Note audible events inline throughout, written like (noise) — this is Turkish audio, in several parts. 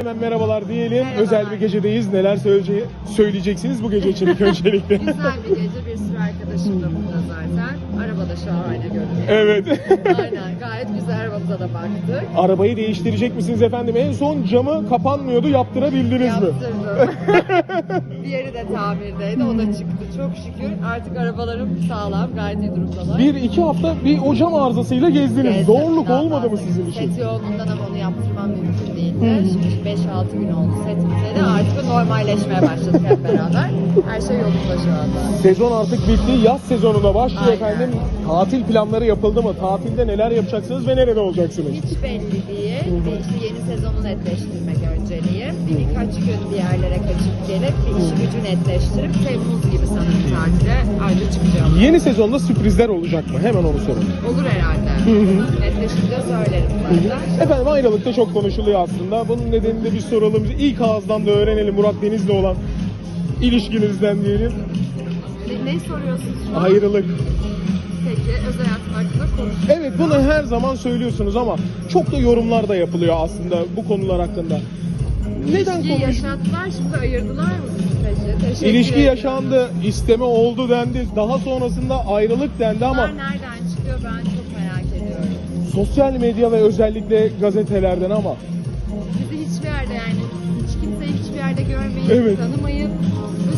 Hemen merhabalar diyelim. Merhabalar. Özel bir gecedeyiz. Neler söyleyece- söyleyeceksiniz bu gece için ilk (laughs) öncelikle? Güzel bir gece. Bir sürü arkadaşım da burada zaten. Arabada şahane görünüyor. evet. Aynen. Gayet güzel arabamıza da baktık. Arabayı değiştirecek misiniz efendim? En son camı kapanmıyordu. Yaptırabildiniz mi? Yaptırdım. (laughs) Diğeri de tamirdeydi. O da çıktı. Çok şükür. Artık arabalarım sağlam. Gayet iyi durumdalar. Bir iki hafta bir o cam arızasıyla gezdiniz. Gezdim, Zorluk daha olmadı mı fazla. sizin için? Set yoğunluğundan ama onu yaptırmam mümkün değildi. Şimdi 5-6 gün oldu setimizde de artık normalleşmeye başladık hep beraber. Her şey yolunda şu anda. Sezon artık bitti. Yaz sezonuna başlıyor Aynen. efendim. Tatil planları yapıldı mı? Tatilde neler yapacaksınız ve nerede olacaksınız? Hiç belli değil. Bir işte yeni sezonu netleştirmek önceliğim. Bir birkaç gün bir yerlere kaçıp gelip bir işi gücü netleştirip Temmuz gibi sanırım tatile ayrı çıkacağım. Yeni sezonda sürprizler olacak mı? Hemen onu sorun. Olur herhalde. Netleşince söylerim zaten. Efendim ayrılıkta çok konuşuluyor aslında. Bunun nedenini de bir soralım. İlk ağızdan da öğrenelim Murat Deniz'le olan ilişkinizden diyelim. Ne, ne soruyorsunuz şu an? Ayrılık. Peki özel hayatım hakkında konuşuyoruz. Evet bunu her zaman söylüyorsunuz ama çok da yorumlar da yapılıyor aslında bu konular hakkında. Neden İlişkiyi konuş? yaşattılar şimdi ayırdılar mı peki? Teşekkür İlişki ederim. yaşandı, isteme oldu dendi. Daha sonrasında ayrılık dendi ama Bunlar nereden çıkıyor ben çok merak ediyorum. sosyal medya ve özellikle gazetelerden ama Bizi hiçbir yerde yani hiç kimseyi hiçbir yerde görmeyin, Evet. tanımayın.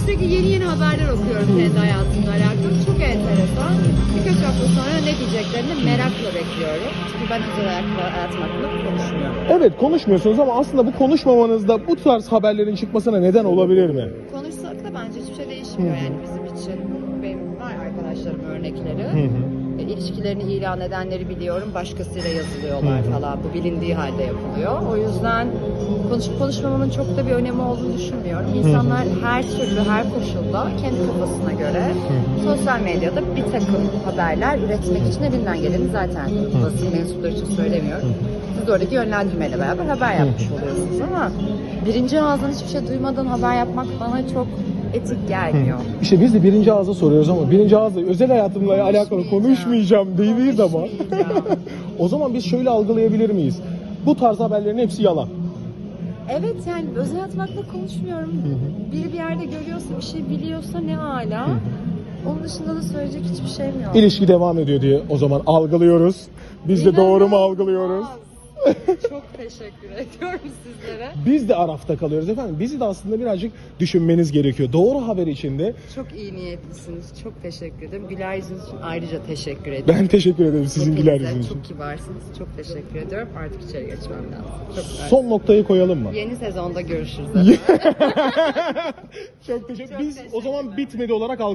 Sürekli yeni yeni haberler okuyorum kendi hayatımla alakalı. Çok enteresan. Birkaç hafta sonra ne diyeceklerini merakla bekliyorum. Çünkü ben özel hayat- hayatım hakkında konuşmuyorum. evet konuşmuyorsunuz ama aslında bu konuşmamanızda bu tarz haberlerin çıkmasına neden olabilir mi? Konuşsak da bence hiçbir şey değişmiyor yani bizim için. Benim var arkadaşlarım örnekleri. İlişkilerini ilan edenleri biliyorum. Başkasıyla yazılıyorlar falan. Bu bilindiği halde yapılıyor. O yüzden konuşup konuşmamamın çok da bir önemi olduğunu düşünmüyorum. İnsanlar her türlü, her koşulda kendi kafasına göre sosyal medyada bir takım haberler üretmek için elinden geleni zaten basın mensupları için söylemiyorum. Siz de oradaki yönlendirmeyle beraber haber yapmış oluyorsunuz ama birinci ağızdan hiçbir şey duymadan haber yapmak bana çok etik gelmiyor. İşte biz de birinci ağızda soruyoruz ama birinci ağızda özel hayatımla alakalı Konuşmayacağım. konuşmayacağım değil ama. Konuşmayacağım. o zaman biz şöyle algılayabilir miyiz? Bu tarz haberlerin hepsi yalan. Evet yani özel hayatım hakkında konuşmuyorum. Biri bir yerde görüyorsa, bir şey biliyorsa ne hala. Onun dışında da söyleyecek hiçbir şeyim yok. İlişki devam ediyor diye o zaman algılıyoruz. Biz de doğru mu algılıyoruz? (laughs) Çok teşekkür ediyorum sizlere. Biz de arafta kalıyoruz efendim. Bizi de aslında birazcık düşünmeniz gerekiyor. Doğru haber içinde Çok iyi niyetlisiniz. Çok teşekkür ederim. Güler yüzünüz için ayrıca teşekkür ederim. ben teşekkür ederim sizin güler Hepinize yüzünüz için. Çok kibarsınız. Çok teşekkür ediyorum. Artık içeri geçmem lazım. Çok. Son noktayı koyalım mı? Yeni sezonda görüşürüz. (laughs) Çok teşekkür. Biz o zaman bitmedi olarak algılıyoruz.